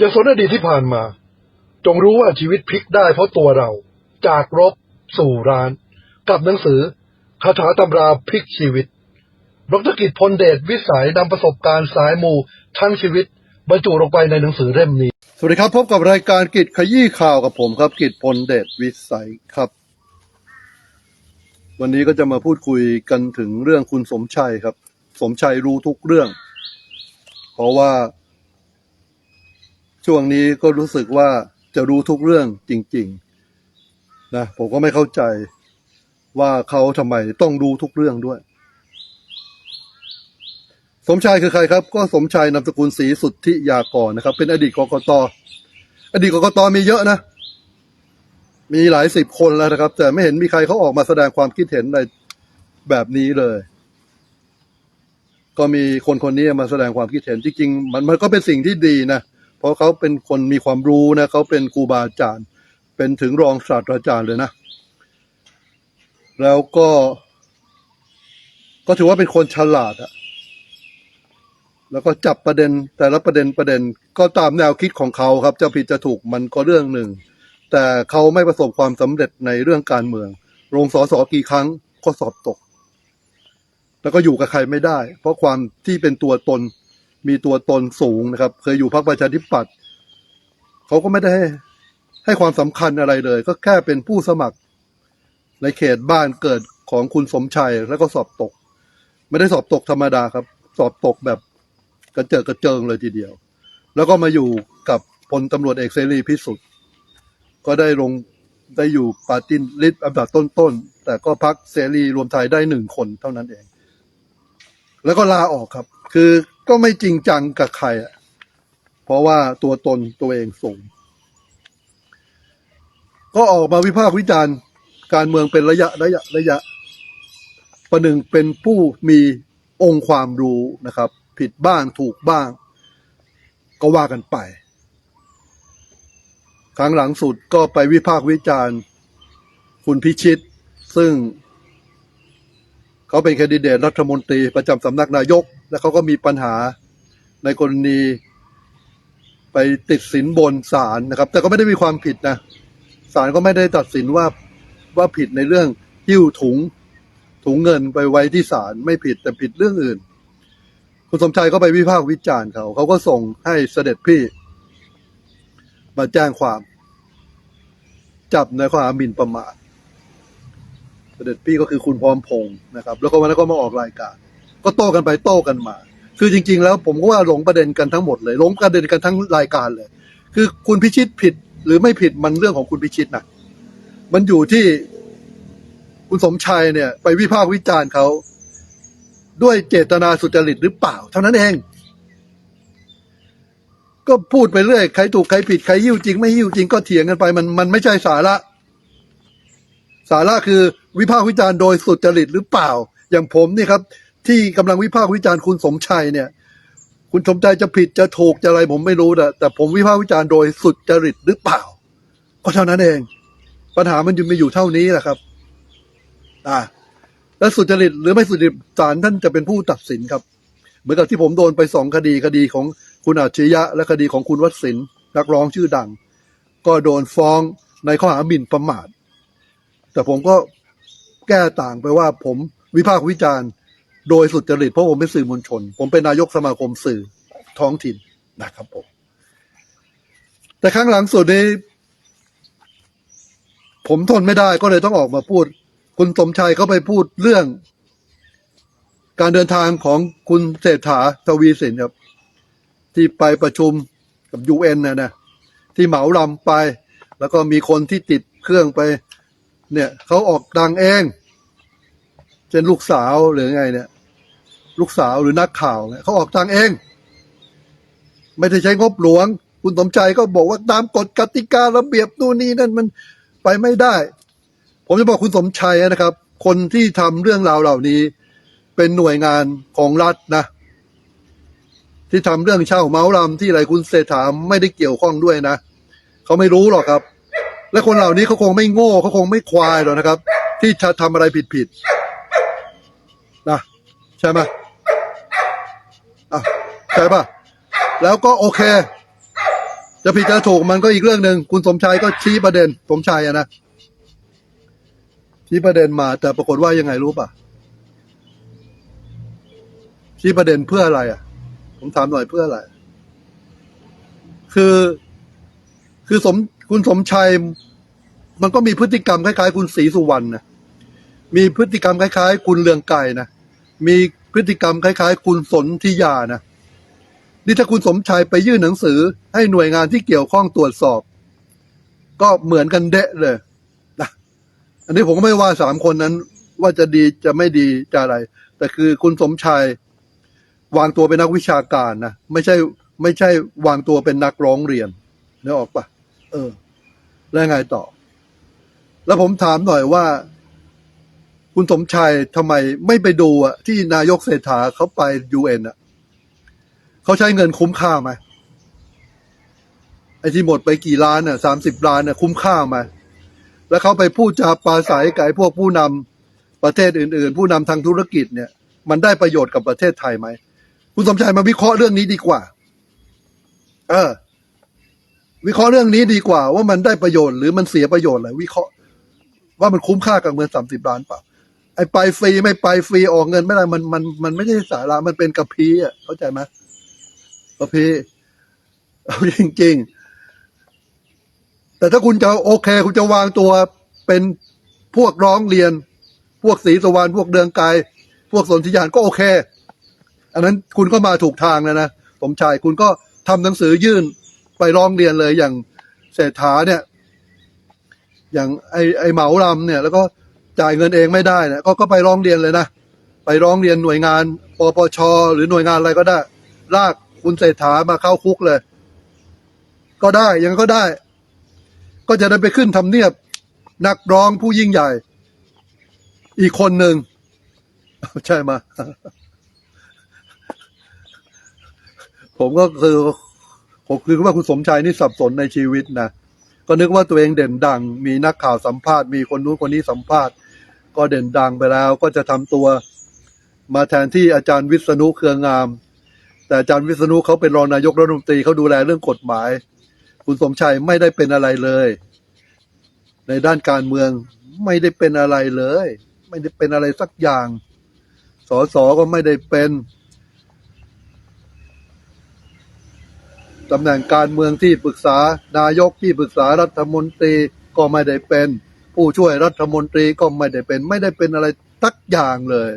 อย่าสนอดีตที่ผ่านมา จงรู้ว่าชีวิตพลิกได้เพราะตัวเรา จากรบ สู่ร้าน กับหนังสือคาถาตำราพลิกชีวิตดรกิจพลเดชวิสัยนำประสบการณ์สายมูทั้งชีวิต บรรจุลงไปในหนังสือเล่มนี้ สวัสดีครับพบกับรายการกิจขยี้ข่าวกับผมครับกิจพลเดชวิสัยครับ วันนี้ก็จะมาพูดคุยกันถึงเรื่องคุณสมชัยครับ สมชัยรู้ทุกเรื่อง เพราะว่า ช่วงนี้ก็รู้สึกว่าจะรู้ทุกเรื่องจริง ๆ นะ ผมก็ไม่เข้าใจว่าเขาทำไมต้องรู้ทุกเรื่องด้วย สมชายคือใครครับ ก็สมชายนามสกุลศรีสุทธิยากรนะครับ เป็นอดีตกกตอดีตกกตมีเยอะนะ มีหลายสิบคนแล้วนะครับ แต่ไม่เห็นมีใครเขาออกมาแสดงความคิดเห็นในแบบนี้เลย ก็มีคนคนนี้มาแสดงความคิดเห็นจริงๆมันมันก็เป็นสิ่งที่ดีนะ เพราะเขาเป็นคนมีความรู้นะเขาเป็นครูบาอาจารย์ เป็นถึงรองศาสตราจารย์เลยนะ แล้วก็ ก็ถือว่าเป็นคนฉลาดอะแล้วก็จับประเด็นแต่ละประเด็นประเด็นก็ตามแนวคิดของเขาครับ จะผิดจะถูกมันก็เรื่องหนึ่ง แต่เขาไม่ประสบความสำเร็จในเรื่องการเมืองลงสอสอกี่ครั้งก็สอบตก แล้วก็อยู่กับใครไม่ได้ เพราะความที่เป็นตัวตน มีตัวตนสูงนะครับ เคยอยู่พรรคประชาธิปัตย์เขาก็ไม่ได้ให้ให้ความสำคัญอะไรเลย ก็แค่เป็นผู้สมัคร ในเขตบ้านเกิดของคุณสมชัยแล้วก็สอบตก ไม่ได้สอบตกธรรมดาครับ สอบตกแบบกระเจิดกระเจิงเลยทีเดียว แล้วก็มาอยู่กับพลตำรวจเอกเสรีพิสุทธิ์ก็ได้ลงได้อยู่ปาร์ตินลิสต์อันดับต้นๆแต่ก็พักเสรีรวมไทยได้หนึ่งคนเท่านั้นเอง แล้วก็ลาออกครับ คือ ก็ไม่จริงจังกับใครอะเพราะว่าตัวตนตัวเองสูง ก็ออกมาวิพากษ์วิจารณ์ การเมืองเป็นระยะระยะระยะ ประหนึ่งเป็นผู้มีองค์ความรู้นะครับ ผิดบ้างถูกบ้าง ก็ว่ากันไป ครั้งหลังสุดก็ไปวิพากษ์วิจารณ์ คุณพิชิต ซึ่ง เขาเป็นแคนดิเดตรัฐมนตรีประจำสำนักนายก และเขาก็มีปัญหาในกรณีไปติดสินบนศาลนะครับ แต่ก็ไม่ได้มีความผิดนะศาลก็ไม่ได้ตัดสินว่าว่าผิดในเรื่องหิ้วถุงถุงเงินไปไว้ที่ศาลไม่ผิดแต่ผิดเรื่องอื่น คุณสมชัยก็ไปวิพากษ์วิจารณ์เขาเขาก็ส่งให้เสด็จพี่มาแจ้งความ จับในข้อหาหมิ่นประมาทเสด็จพี่ก็คือคุณพร้อมพงศ์นะครับ แล้วก็วันนั้นก็มาออกรายการ ก็โต้กันไปโต้กันมา คือจริง ๆ แล้วผมก็ว่าหลงประเด็นกันทั้งหมดเลยหลงประเด็นกันทั้งรายการเลย คือคุณพิชิตผิดหรือไม่ผิดมันเรื่องของคุณพิชิตนะมันอยู่ที่คุณสมชัยเนี่ย ไปวิพากษ์วิจารณ์เขาด้วยเจตนาสุจริตหรือเปล่า เท่านั้นเอง ก็พูดไปเรื่อยใครถูกใครผิดใครหิ้วจริง ไม่หิ้วจริงก็เถียงกันไป มันมันไม่ใช่สาระ สาระคือวิพากษ์วิจารณ์โดยสุจริตหรือเปล่า อย่างผมนี่ครับ ที่กำลังวิพากษ์วิจารณ์คุณสมชัยเนี่ย คุณสมชัยจะผิดจะถูกจะอะไรผมไม่รู้นะแต่ผมวิพากษ์วิจารณ์โดยสุดจริตหรือเปล่า ก็เท่านั้นเอง ปัญหามันอยู่ไม่อยู่เท่านี้แหละครับ อ่า แล้วสุจริตหรือไม่สุจริตศาลท่านจะเป็นผู้ตัดสินครับ เหมือนกับที่ผมโดนไปสองคดีคดีของคุณอาชญยะ และคดีของคุณวัชินนักร้องชื่อดัง ก็โดนฟ้องในข้อหาหมิ่นประมาทแต่ผมก็แก้ต่างไปว่าผมวิพากษ์วิจารณ์ โดยสุจริตเพราะผมเป็นสื่อมวลชน ผมเป็นนายกสมาคมสื่อท้องถิ่นนะครับผม แต่ครั้งหลังสุดนี้ ผมทนไม่ได้ก็เลยต้องออกมาพูด คุณสมชัยเขาไปพูดเรื่อง การเดินทางของคุณเศรษฐาทวีสินครับ ที่ไปประชุมกับยูเอ็นนะนะที่เหมาลำไป แล้วก็มีคนที่ติดเครื่องไป เนี่ยเขาออกดังเอง เช่นลูกสาวหรือไงเนี่ย ลูกสาวหรือนักข่าวเนี่ยเขาออกตังเอง ไม่ได้ใช้งบหลวง คุณสมใจก็บอกว่าตามกฎกติการะเบียบนู่นนี่นั่นมันไปไม่ได้ ผมจะบอกคุณสมชัยนะครับ คนที่ทำเรื่องราวเหล่านี้ เป็นหน่วยงานของรัฐนะที่ทำเรื่องเช่าเมาส์ลำที่อะไรคุณเศรษฐาไม่ได้เกี่ยวข้องด้วยนะเขาไม่รู้หรอกครับ และคนเหล่านี้เขาคงไม่โง่เขาคงไม่ควายหรอกนะครับ ที่จะทำอะไรผิดๆ ใช่ไหมอะใช่ป่ะ แล้วก็โอเค จะผิดจะถูกมันก็อีกเรื่องหนึ่งคุณสมชายก็ชี้ประเด็น สมชายอะนะชี้ประเด็นมา แต่ปรากฏว่ายังไงรู้ป่ะ ชี้ประเด็นเพื่ออะไรอะ ผมถามหน่อยเพื่ออะไร คือ คือสมคุณสมชัย มันก็มีพฤติกรรมคล้ายๆ คุณศรีสุวรรณนะมีพฤติกรรมคล้ายๆ คุณเลืองไก่นะ มีพฤติกรรมคล้ายๆ คุณสนธิยานะนี่ถ้าคุณสมชัยไปยื่นหนังสือให้หน่วยงานที่เกี่ยวข้องตรวจสอบ ก็เหมือนกันเดะเลยนะอันนี้ผมก็ไม่ว่าสามคนนั้น ว่าจะดีจะไม่ดีจะอะไร แต่คือคุณสมชัยวางตัวเป็นนักวิชาการนะไม่ใช่ ไม่ใช่วางตัวเป็นนักร้องเรียนนึกออกปะเออ แล้วไงต่อ แล้วผมถามหน่อยว่า คุณสมชัยทำไมไม่ไปดูอะที่นายกเศรษฐาเขาไปยูเอ็นอะเขาใช้เงินคุ้มค่าไหมไอ้ที่หมดไปกี่ล้านน่ะสามสิบล้านน่ะคุ้มค่าไหมแล้วเขาไปพูดจาปราศัยกับไอ้พวกผู้นำประเทศอื่น ๆ ผู้นำทางธุรกิจเนี่ย มันได้ประโยชน์กับประเทศไทยไหมคุณสมชายมาวิเคราะห์เรื่องนี้ดีกว่า เออ วิเคราะห์เรื่องนี้ดีกว่า ว่ามันได้ประโยชน์หรือมันเสียประโยชน์อะไรวิเคราะห์ว่ามันคุ้มค่ากับเงินสามสิบล้านเปล่า ไอไปฟรีไม่ไปฟรีออกเงินไม่ได้มันมันมันไม่ใช่สาระมันเป็นกระพี้อะเข้าใจไหมกระพี้เอาจริง ๆ แต่ถ้าคุณจะโอเค คุณจะวางตัวเป็นพวกร้องเรียน พวกศรีสวรรณพวกเดืองไกรพวกสนธิยานก็โอเค อันนั้นคุณก็มาถูกทางแล้วนะสมชายคุณก็ทำหนังสือยื่นไปร้องเรียนเลยอย่างเศรษฐาเนี่ย อย่างไอไอเหมาลำเนี่ย แล้วก็ จ่ายเงินเองไม่ได้นะก็ก็ไปร้องเรียนเลยนะ ไปร้องเรียนหน่วยงานปปชหรือหน่วยงานอะไรก็ได้ ลากคุณเศรษฐามาเข้าคุกเลย ก็ได้ยังก็ได้ ก็จะได้ไปขึ้นทำเนียบ นักร้องผู้ยิ่งใหญ่ อีกคนหนึ่งใช่ไหมผมก็คือผมคือว่าคุณสมชายนี่สับสนในชีวิตนะก็นึกว่าตัวเองเด่นดัง มีนักข่าวสัมภาษณ์มีคนนู้นคนนี้สัมภาษณ์ ก็เด่นดังไปแล้วก็จะทำตัว มาแทนที่อาจารย์วิษณุเครืองาม แต่อาจารย์วิษณุเขาเป็นรองนายกรัฐมนตรีเขาดูแลเรื่องกฎหมาย คุณสมชัยไม่ได้เป็นอะไรเลย ในด้านการเมืองไม่ได้เป็นอะไรเลย ไม่ได้เป็นอะไรสักอย่างสสก็ไม่ได้เป็นตำแหน่งการเมืองที่ปรึกษานายกที่ปรึกษารัฐมนตรีก็ไม่ได้เป็น ผู้ช่วยรัฐมนตรีก็ไม่ได้เป็น ไม่ได้เป็นอะไรสักอย่างเลย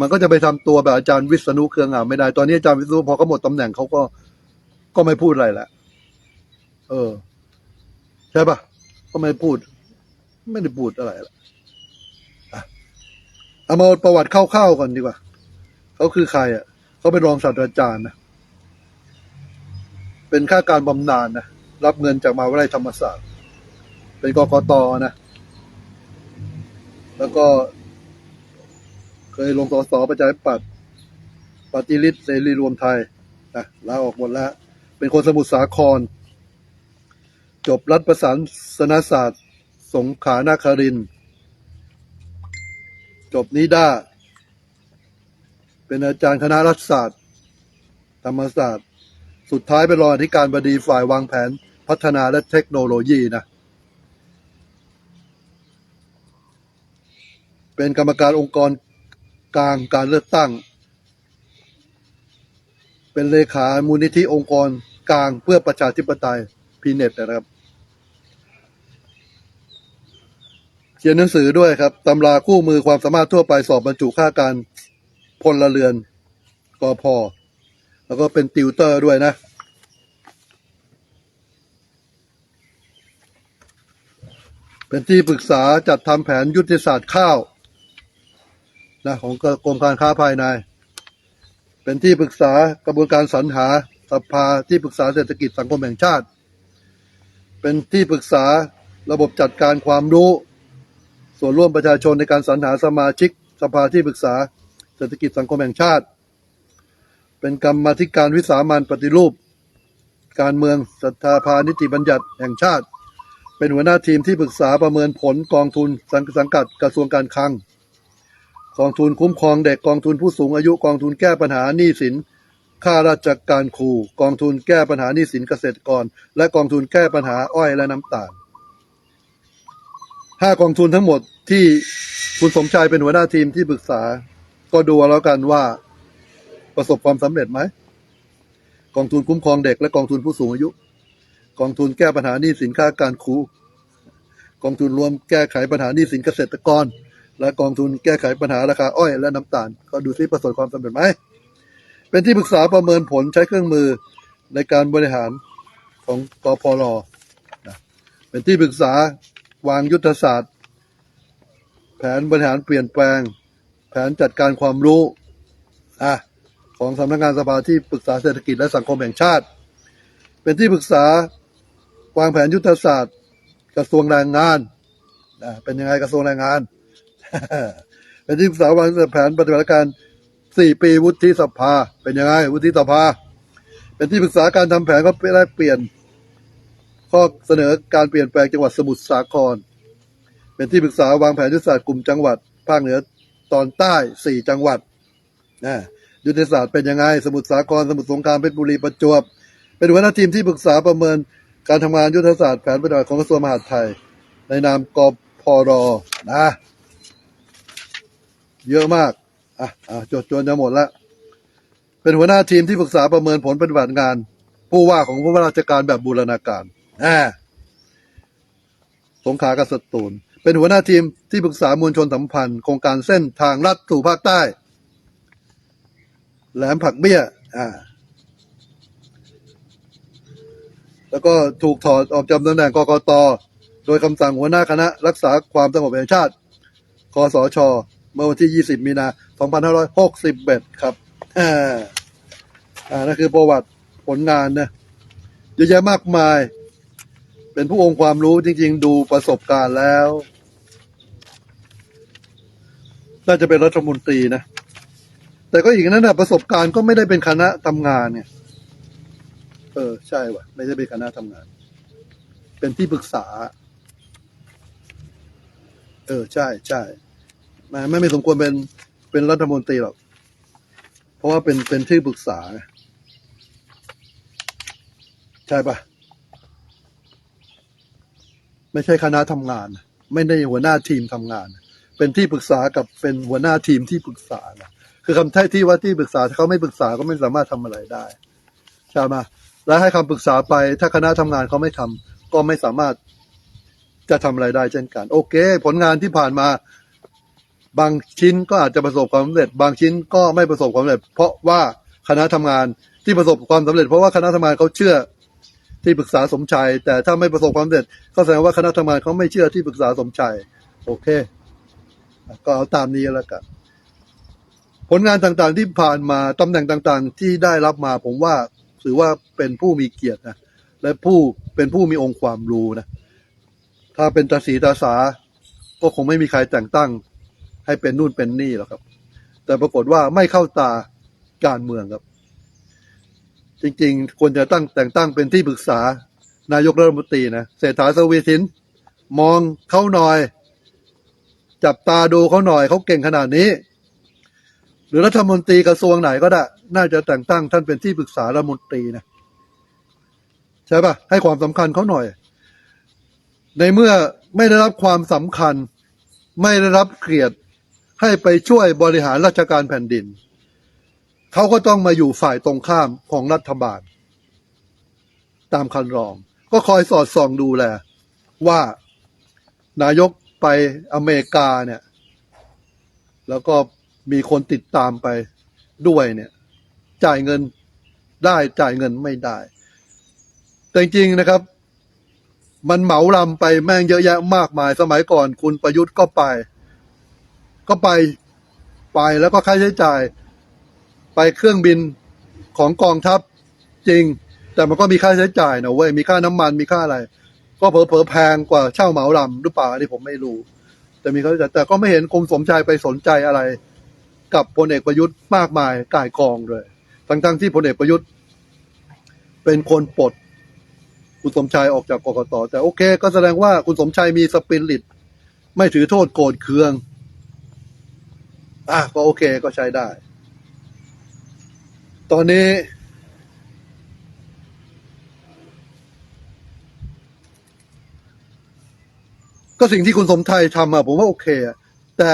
มันก็จะไปทำตัวแบบอาจารย์วิษณุเครืองามไม่ได้ ตอนนี้อาจารย์วิษณุพอเขาหมดตำแหน่งเขาก็ก็ไม่พูดอะไรแล้วเออ ใช่ปะก็ไม่พูด ไม่ได้พูดอะไรละเอามาประวัติคร่าวๆก่อนดีกว่า เขาคือใครอะ เขาเป็นรองศาสตราจารย์นะ เป็นข้าการบำนาญนะรับเงินจากมหาวิทยาลัยธรรมศาสตร์ เป็นกกตนะ แล้วก็ เคยลงสสประชาธิปัตย์ปฏิริษเสรีรวมไทยนะลาออกหมดแล้ว เป็นคนสมุทรสาคร จบรัฐประศานสนศาสตร์ สงขลานาคริน จบนิด้า เป็นอาจารย์คณะรัฐศาสตร์ ธรรมศาสตร์ สุดท้ายเป็นรองอธิการบดีฝ่ายวางแผนพัฒนาและเทคโนโลยีนะ เป็นกรรมการองค์กรกลางการเลือกตั้ง เป็นเลขามูลนิธิองค์กรกลางเพื่อประชาธิปไตยพีเน็ตนะครับ เขียนหนังสือด้วยครับตำราคู่มือความสามารถทั่วไปสอบบรรจุค่าการพลเรือนกอพอแล้วก็เป็นติวเตอร์ด้วยนะเป็นที่ปรึกษาจัดทำแผนยุทธศาสตร์ข้าว นะของกรมการค้าภายใน เป็นที่ปรึกษากระบวนการสรรหาสภาที่ปรึกษาเศรษฐกิจสังคมแห่งชาติ เป็นที่ปรึกษาระบบจัดการความรู้ ส่วนร่วมประชาชนในการสรรหาสมาชิก สภาที่ปรึกษาเศรษฐกิจสังคมแห่งชาติ เป็นกรรมธิการวิสามันปฏิรูป การเมืองสถาพานิติบัญญัติแห่งชาติ เป็นหัวหน้าทีมที่ปรึกษาประเมินผลกองทุนสังกัดกระทรวงการคลัง กองทุนคุ้มครองเด็กกองทุนผู้สูงอายุกองทุนแก้ปัญหาหนี้สินข้าราชการครูกองทุนแก้ปัญหาหนี้สินเกษตรกร และกองทุนแก้ปัญหาอ้อยและน้ำตาลห้ากองทุนทั้งหมดที่คุณสมชายเป็นหัวหน้าทีมที่ปรึกษา ก็ดูแล้วกันว่าประสบความสำเร็จไหมกองทุนคุ้มครองเด็กและกองทุนผู้สูงอายุ กองทุนแก้ปัญหาหนี้สินค่าการครูกองทุนรวมแก้ไขปัญหาหนี้สินเกษตรกร และกองทุนแก้ไขปัญหาราคาอ้อยและน้ำตาล ก็ดูซิประสบความสำเร็จไหม เป็นที่ปรึกษาประเมินผลใช้เครื่องมือในการบริหารของกอพรนะเป็นที่ปรึกษาวางยุทธศาสตร์ แผนบริหารเปลี่ยนแปลง แผนจัดการความรู้อะของสำนักงานสภาที่ปรึกษาเศรษฐกิจและสังคมแห่งชาติ เป็นที่ปรึกษาวางแผนยุทธศาสตร์ กระทรวงแรงงานอะเป็นยังไงกระทรวงแรงงาน เป็นที่ปรึกษาวางแผนปฏิบัติการสี่ปีวุฒิสภา เป็นยังไงวุฒิสภา เป็นที่ปรึกษาการทำแผนก็ได้เปลี่ยน ข้อเสนอการเปลี่ยนแปลงจังหวัดสมุทรสาคร เป็นที่ปรึกษาวางแผนยุทธศาสตร์กลุ่มจังหวัด ภาคเหนือตอนใต้สี่จังหวัดนะยุทธศาสตร์เป็นยังไง สมุทรสาคร สมุทรสงครามเพชรบุรีประจวบ เป็นหัวหน้าทีมที่ปรึกษาประเมินการทำงานยุทธศาสตร์แผนปฏิบัติของกระทรวงมหาดไทย ในนามกพรนะ เยอะมาก อะอะจดจนจะหมดแล้วเป็นหัวหน้าทีมที่ปรึกษาประเมินผลปฏิบัติงาน ผู้ว่าของผู้ว่าราชการแบบบูรณาการอ่าสงขลากับสตูล เป็นหัวหน้าทีมที่ปรึกษามวลชนสัมพันธ์โครงการเส้นทางลัดสู่ภาคใต้ แหลมผักเบี้ย อ่า แล้วก็ถูกถอดออกจากตำแหน่งกกตโดยคำสั่งหัวหน้าคณะรักษาความสงบแห่งชาติ คสช เมื่อวันที่ 20 มีนา 2561 ครับอ่าอ่านั่นคือประวัติผลงานนะเยอะแยะมากมาย เป็นผู้องค์ความรู้จริง ๆ ดูประสบการณ์แล้ว น่าจะเป็นรัฐมนตรีนะ แต่ก็อีกนั้นนะประสบการณ์ก็ไม่ได้เป็นคณะทำงานเนี่ย เออ ใช่ว่ะ ไม่ใช่เป็นคณะทำงาน เป็นที่ปรึกษา เออ ใช่ใช่ ไม่ไม่ไม่สมควรเป็นเป็นรัฐมนตรีหรอก เพราะว่าเป็นเป็นที่ปรึกษา ใช่ปะไม่ใช่คณะทำงาน ไม่ได้หัวหน้าทีมทำงาน เป็นที่ปรึกษากับเป็นหัวหน้าทีมที่ปรึกษานะคือคำแท้ที่ว่าที่ปรึกษาถ้าเขาไม่ปรึกษาก็ไม่สามารถทำอะไรได้ใช่ไหมแล้วให้คำปรึกษาไป ถ้าคณะทำงานเขาไม่ทำก็ไม่สามารถจะทำอะไรได้เช่นกัน โอเค ผลงานที่ผ่านมา บางชิ้นก็อาจจะประสบความสำเร็จ บางชิ้นก็ไม่ประสบความสำเร็จ เพราะว่าคณะทำงานที่ประสบความสำเร็จ เพราะว่าคณะทำงานเขาเชื่อที่ปรึกษาสมชัยแต่ถ้าไม่ประสบความสำเร็จ ก็แสดงว่าคณะทำงานเขาไม่เชื่อที่ปรึกษาสมชัยโอเค ก็เอาตามนี้แล้วกันผลงานต่างๆที่ผ่านมาตำแหน่งต่างๆ ที่ได้รับมาผมว่าถือว่าเป็นผู้มีเกียรตินะและผู้เป็นผู้มีองค์ความรู้นะถ้าเป็นตาสีตาสา ก็คงไม่มีใครแต่งตั้ง ให้เป็นนู่นเป็นนี่หรอกครับ แต่ปรากฏว่าไม่เข้าตาการเมืองครับ จริงๆ ควรจะตั้งแต่งตั้งเป็นที่ปรึกษานายกรัฐมนตรีนะเศรษฐาทวีสิน มองเขาหน่อย จับตาดูเขาหน่อยเขาเก่งขนาดนี้ หรือรัฐมนตรีกระทรวงไหนก็ได้ น่าจะแต่งตั้งท่านเป็นที่ปรึกษารัฐมนตรีนะใช่ปะให้ความสำคัญเขาหน่อย ในเมื่อไม่ได้รับความสำคัญ ไม่ได้รับเกียรติ ให้ไปช่วยบริหารราชการแผ่นดิน เขาก็ต้องมาอยู่ฝ่ายตรงข้ามของรัฐบาล ตามคันรอง ก็คอยสอดส่องดูแล ว่านายกไปอเมริกาเนี่ย แล้วก็มีคนติดตามไปด้วยเนี่ย จ่ายเงินได้จ่ายเงินไม่ได้ แต่จริงนะครับ มันเหมาลำไปแม่งเยอะแยะมากมายสมัยก่อนคุณประยุทธ์ก็ไป ก็ไปไปแล้วก็ค่าใช้จ่าย ไปเครื่องบินของกองทัพจริง แต่มันก็มีค่าใช้จ่ายนะเว้ยมีค่าน้ำมันมีค่าอะไร ก็เผลอๆแพงกว่าเช่าเหมาลำหรือเปล่าอันนี้ผมไม่รู้ แต่มีค่าใช้จ่ายแต่ก็ไม่เห็นกรมสมชายไปสนใจอะไร กับพลเอกประยุทธ์มากมายก่ายกองเลยทั้งๆที่พลเอกประยุทธ์ เป็นคนปลดคุณสมชายออกจากกกตแต่โอเค ก็แสดงว่าคุณสมชายมีสปิริต ไม่ถือโทษโกรธเคือง อะก็โอเคก็ใช้ได้ ตอนนี้ ก็สิ่งที่คุณสมไทยทำอะผมว่าโอเคอะแต่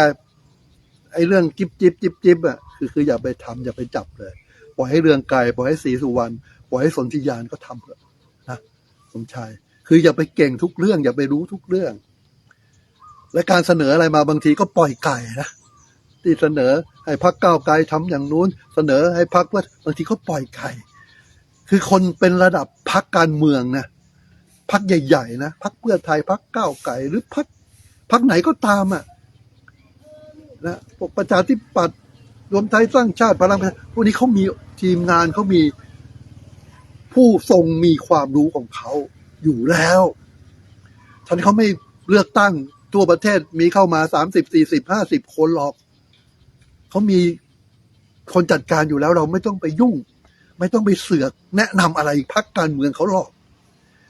ไอ้เรื่องจิบจิบจิบจิบอะคือคืออย่าไปทำอย่าไปจับเลย ปล่อยให้เรืองไกลปล่อยให้ศรีสุวรรณปล่อยให้สนธิยานก็ทำเถอะนะสมชาย คืออย่าไปเก่งทุกเรื่อง อย่าไปรู้ทุกเรื่อง และการเสนออะไรมาบางทีก็ปล่อยไก่นะ ที่เสนอให้พักก้าวไกลทำอย่างนู้น เสนอให้พักเพื่อบางทีก็ปล่อยไก่คือคนเป็นระดับพักการเมืองนะพักใหญ่ๆนะพักเพื่อไทยพักก้าวไกลหรือพักพักไหนก็ตามอะนะพวกประชาธิปัตย์รวมไทยสร้างชาติพลังประชาพวกนี้เขามีทีมงานเขามีผู้ทรงมีความรู้ของเขาอยู่แล้วท่านเขาไม่เลือกตั้งทั่วประเทศมีเข้ามาสามสิบสี่สิบห้าสิบคนหรอก เขามีคนจัดการอยู่แล้วเราไม่ต้องไปยุ่ง ไม่ต้องไปเสือกแนะนำอะไรพักการเมืองเขาหรอก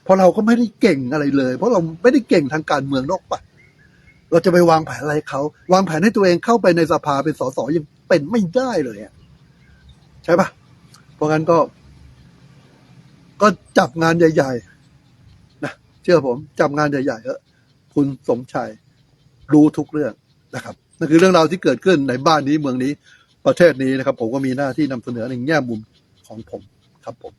เพราะเราก็ไม่ได้เก่งอะไรเลย เพราะเราไม่ได้เก่งทางการเมืองนอกไปเราจะไปวางแผนอะไรเขาวางแผนให้ตัวเองเข้าไปในสภาเป็นสสยังเป็นไม่ได้เลยอะใช่ปะเพราะงั้นก็ ก็จับงานใหญ่ ๆ นะเชื่อผม จับงานใหญ่ๆเถอคุณสมชัยรู้ทุกเรื่องนะครับ นั่นคือเรื่องราวที่เกิดขึ้นในบ้านนี้เมืองนี้ประเทศนี้นะครับ ผมก็มีหน้าที่นำเสนอในแง่มุมของผมครับผม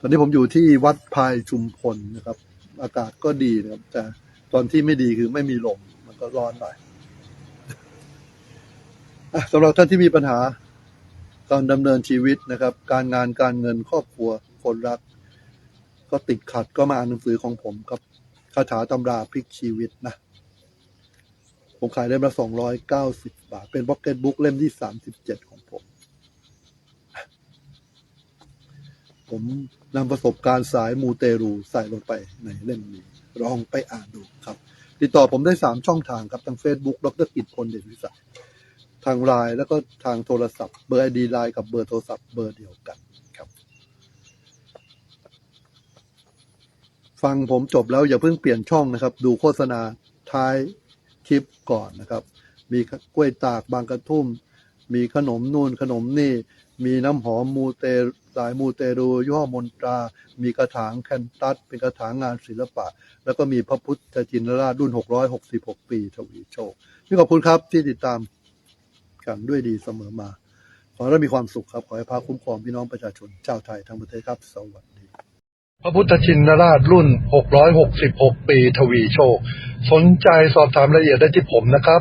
ตอนนี้ผมอยู่ที่วัดพายชุมพลนะครับ อากาศก็ดีนะครับ แต่ตอนที่ไม่ดีคือไม่มีลมมันก็ร้อนหน่อยสำหรับท่านที่มีปัญหาการดำเนินชีวิตนะครับ การงานการเงินครอบครัวคนรัก ก็ติดขัดก็มาอ่านหนังสือของผมครับคาถาตำราพลิกชีวิตนะ ผมขายเล่มละสองร้อยเก้าสิบบาท เป็นบ็อกเก็ตบุ๊กเล่มที่สามสิบเจ็ดของผม ผมนำประสบการณ์สายมูเตรูใส่ลงไปในเล่มนี้ ลองไปอ่านดูครับ ติดต่อผมได้สามช่องทางครับ ทาง Facebook ดรกิจพลเด่นวิสัยทางไลน์แล้วก็ทางโทรศัพท์ เบอร์ไอดีไลน์กับเบอร์โทรศัพท์เบอร์เดียวกันครับ ฟังผมจบแล้วอย่าเพิ่งเปลี่ยนช่องนะครับ ดูโฆษณาท้าย ลิปก่อนนะครับ มีกล้วยตากบางกระทุ่ม มีขนมนู่นขนมนี่ มีน้ำหอมมูเตสายมูเตรูย่ห้อมนตรา มีกระถางแคนตัสเป็นกระถางงานศิลปะ แล้วก็มีพระพุทธจินราชรุ่น 666 ปีทวีโชคพี่ขอบคุณครับที่ติดตามกันด้วยดีเสมอมา ขอให้มีความสุขครับ ขอให้พระคุ้มครองพี่น้องประชาชนชาวไทยทั้งประเทศครับ สวัสดี พระพุทธชินราชรุ่น 666 ปี ทวีโชค สนใจสอบถามรายละเอียดได้ที่ผมนะครับ